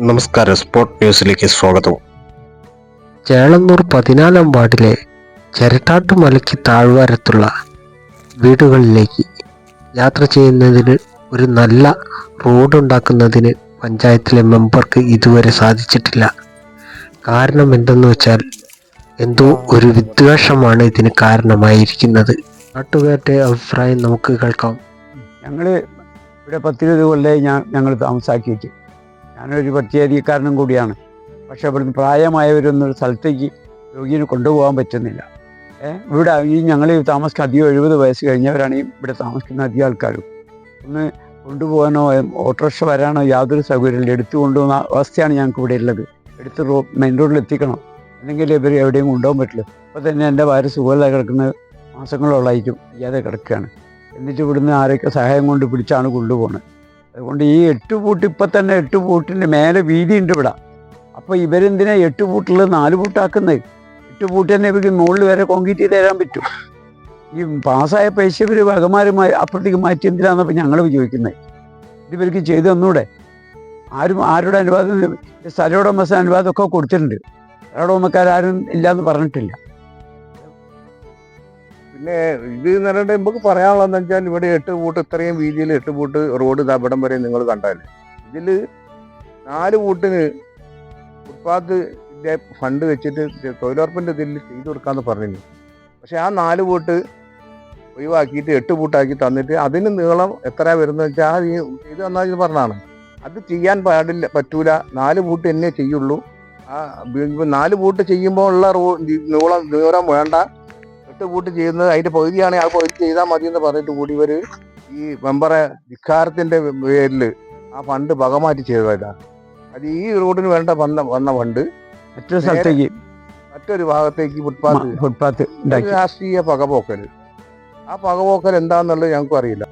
നമസ്കാരം സ്പോർട്ട് ന്യൂസിലേക്ക് സ്വാഗതം. ചേളന്നൂർ പതിനാലാം വാർഡിലെ ചിരട്ടാട്ടുമലയ്ക്ക് താഴ്വാരത്തുള്ള വീടുകളിലേക്ക് യാത്ര ചെയ്യുന്നതിന് ഒരു നല്ല റോഡ് ഉണ്ടാക്കുന്നതിന് പഞ്ചായത്തിലെ മെമ്പർക്ക് ഇതുവരെ സാധിച്ചിട്ടില്ല. കാരണം എന്തെന്ന് വെച്ചാൽ എന്തോ ഒരു വിദ്വേഷമാണ് ഇതിന് കാരണമായിരിക്കുന്നത്. നാട്ടുകാരുടെ അഭിപ്രായം നമുക്ക് കേൾക്കാം. ഞങ്ങൾ ഇവിടെ പത്തിരുപത് കൊല്ലേ ഞാൻ ഞങ്ങൾ താമസാക്കിയിട്ട്. ഞാനൊരു പട്ടികജാതിക്കാരനും കൂടിയാണ്. പക്ഷെ ഇവിടുന്ന് പ്രായമായവരൊന്നും ഒരു സ്ഥലത്തേക്ക് രോഗിയെ കൊണ്ടുപോകാൻ പറ്റുന്നില്ല. ഇവിടെ ഈ ഞങ്ങൾ താമസിക്കുന്ന അധികം എഴുപത് വയസ്സ് കഴിഞ്ഞവരാണ് ഇവിടെ താമസിക്കുന്ന അധികം ആൾക്കാരും. ഒന്ന് കൊണ്ടുപോകാനോ ഓട്ടോറിക്ഷ വരാനോ യാതൊരു സൗകര്യമില്ല. എടുത്തു കൊണ്ടുപോകുന്ന അവസ്ഥയാണ് ഞങ്ങൾക്ക് ഇവിടെ ഉള്ളത്. എടുത്ത് റോ മെയിൻ റോഡിൽ എത്തിക്കണം. അല്ലെങ്കിൽ ഇവർ എവിടെയും കൊണ്ടുപോകാൻ പറ്റില്ല. ഇപ്പോൾ തന്നെ എന്റെ ഭാര്യ സുഖമില്ലാതെ കിടക്കുന്ന മാസങ്ങളോളായിരിക്കും ചെയ്യാതെ കിടക്കുകയാണ്. എന്നിട്ട് ഇവിടുന്ന് ആരൊക്കെ സഹായം കൊണ്ട് പിടിച്ചാണ് കൊണ്ടുപോകുന്നത്. അതുകൊണ്ട് ഈ എട്ട് പൂട്ട് ഇപ്പം തന്നെ എട്ട് പൂട്ടിന്റെ മേലെ വീതി ഉണ്ട് ഇവിടെ. അപ്പോൾ ഇവരെന്തിനാ എട്ട് പൂട്ടുള്ളത് നാല് പൂട്ടാക്കുന്നത്? എട്ട് പൂട്ട് തന്നെ ഇവർക്ക് മുകളിൽ വരെ കോൺക്രീറ്റ് ചെയ്ത് തരാൻ പറ്റും. ഈ പാസ്സായ പൈസ ഇവർ വകമാരുമായി അപ്പുറത്തേക്ക് മാറ്റി എന്തിനാണെന്നപ്പോൾ ഞങ്ങൾ ചോദിക്കുന്നത്? ഇത് ഇവർക്ക് ചെയ്തു തന്നൂടെ? ആരും ആരുടെ അനുവാദം? സ്ഥലോടമസ്ഥ അനുവാദമൊക്കെ കൊടുത്തിട്ടുണ്ട്. സ്ഥലോടമക്കാരും ഇല്ലയെന്ന് പറഞ്ഞിട്ടില്ല. പിന്നെ ഇത് എന്ന് പറഞ്ഞിട്ട് നമുക്ക് പറയാനുള്ളതെന്ന് വെച്ചാൽ ഇവിടെ എട്ട് പൂട്ട് ഇത്രയും വീതിയിൽ എട്ട് പൂട്ട് റോഡ് തപടം വരെ നിങ്ങൾ കണ്ടാൽ ഇതിൽ നാല് പൂട്ടിന് ഫുട്പാത്തിന്റെ ഫണ്ട് വെച്ചിട്ട് തൊഴിലുറപ്പിന്റെ ഇതിൽ ചെയ്തു കൊടുക്കാന്ന് പറഞ്ഞു പക്ഷെ ആ നാല് പൂട്ട് ഒഴിവാക്കിയിട്ട് എട്ട് പൂട്ടാക്കി തന്നിട്ട് അതിന് നീളം എത്ര വരുന്നത് വെച്ചാൽ ഈ ചെയ്ത് തന്നാൽ ഇത് പറഞ്ഞാണ് അത് ചെയ്യാൻ പാടില്ല പറ്റൂല. നാല് പൂട്ട് തന്നെ ചെയ്യുള്ളൂ. ആ നാല് പൂട്ട് ചെയ്യുമ്പോൾ ഉള്ള റോ നീളം നീളം വേണ്ട. എട്ട് കൂട്ട് ചെയ്യുന്നത് അതിന്റെ പകുതിയാണെങ്കിൽ ആ പകുതി ചെയ്താൽ മതി എന്ന് പറഞ്ഞിട്ട് കൂടി ഇവർ ഈ മെമ്പറെ ധിക്കാരത്തിന്റെ പേരിൽ ആ ഫണ്ട് പകമാറ്റി ചെയ്തതാണ് അത് ഈ റോഡിന് വേണ്ട വന്ന വന്ന ഫണ്ട് മറ്റൊരു സ്ഥലത്തേക്ക് മറ്റൊരു ഭാഗത്തേക്ക് ഫുട്പാത്ത്. ഫുട്പാത്ത് രാഷ്ട്രീയ പകപോക്കൽ ആ പകപോക്കൽ എന്താന്നുള്ളത് ഞങ്ങൾക്കും അറിയില്ല.